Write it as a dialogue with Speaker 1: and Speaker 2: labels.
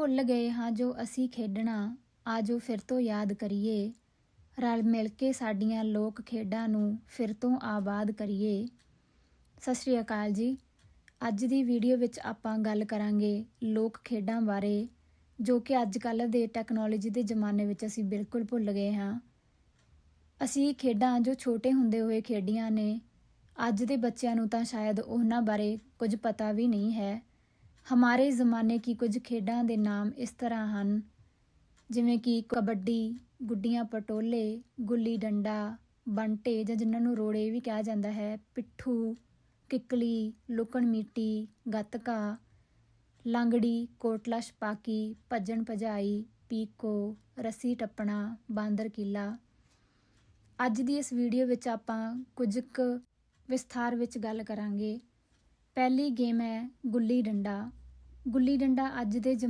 Speaker 1: ਭੁੱਲ ਗਏ ਹਾਂ ਜੋ ਅਸੀਂ ਖੇਡਣਾ ਆਜੋ ਫਿਰ ਤੋਂ ਯਾਦ ਕਰੀਏ। ਰਲ ਮਿਲ ਕੇ ਸਾਡੀਆਂ ਲੋਕ ਖੇਡਾਂ ਨੂੰ ਫਿਰ ਤੋਂ ਆਬਾਦ ਕਰੀਏ। ਸਤਿ ਸ਼੍ਰੀ ਅਕਾਲ ਜੀ। ਅੱਜ ਦੀ ਵੀਡੀਓ ਵਿੱਚ ਆਪਾਂ ਗੱਲ ਕਰਾਂਗੇ ਲੋਕ ਖੇਡਾਂ ਬਾਰੇ, ਜੋ ਕਿ ਅੱਜ ਕੱਲ੍ਹ ਦੇ ਟੈਕਨੋਲੋਜੀ ਦੇ ਜ਼ਮਾਨੇ ਵਿੱਚ ਅਸੀਂ ਬਿਲਕੁਲ ਭੁੱਲ ਗਏ ਹਾਂ। ਅਸੀਂ ਖੇਡਾਂ ਜੋ ਛੋਟੇ ਹੁੰਦੇ ਹੋਏ ਖੇਡੀਆਂ ਨੇ, ਅੱਜ ਦੇ ਬੱਚਿਆਂ ਨੂੰ ਤਾਂ ਸ਼ਾਇਦ ਉਹਨਾਂ ਬਾਰੇ ਕੁਝ ਪਤਾ ਵੀ ਨਹੀਂ ਹੈ। ਹਮਾਰੇ ਜ਼ਮਾਨੇ ਕੀ ਕੁਝ ਖੇਡਾਂ ਦੇ ਨਾਮ ਇਸ ਤਰ੍ਹਾਂ ਹਨ। ਜਿਵੇਂ ਕਿ ਕਬੱਡੀ, ਗੁੱਡੀਆਂ ਪਟੋਲੇ, ਗੁੱਲੀ ਡੰਡਾ, ਬੰਟੇ ਜਾਂ ਜਿਨ੍ਹਾਂ ਨੂੰ ਰੋੜੇ ਵੀ ਕਿਹਾ ਜਾਂਦਾ ਹੈ। ਪਿੱਠੂ, ਕਿੱਕਲੀ, ਲੁਕਣ ਮੀਟੀ, ਗੱਤਕਾ, ਲੰਗੜੀ, ਕੋਟਲਾ ਛਪਾਕੀ, ਭੱਜਣ ਭਜਾਈ, ਪੀਕੋ, ਰੱਸੀ ਟੱਪਣਾ, ਬਾਂਦਰ ਕੀਲਾ। ਅੱਜ ਦੀ ਇਸ ਵੀਡੀਓ ਵਿੱਚ ਆਪਾਂ ਕੁਝ ਕੁ ਵਿਸਥਾਰ ਵਿੱਚ ਗੱਲ ਕਰਾਂਗੇ। ਪਹਿਲੀ ਗੇਮ ਹੈ ਗੁੱਲੀ ਡੰਡਾ। ਗੁੱਲੀ ਡੰਡਾ ਅੱਜ ਦੇ ਜ਼ਮਾ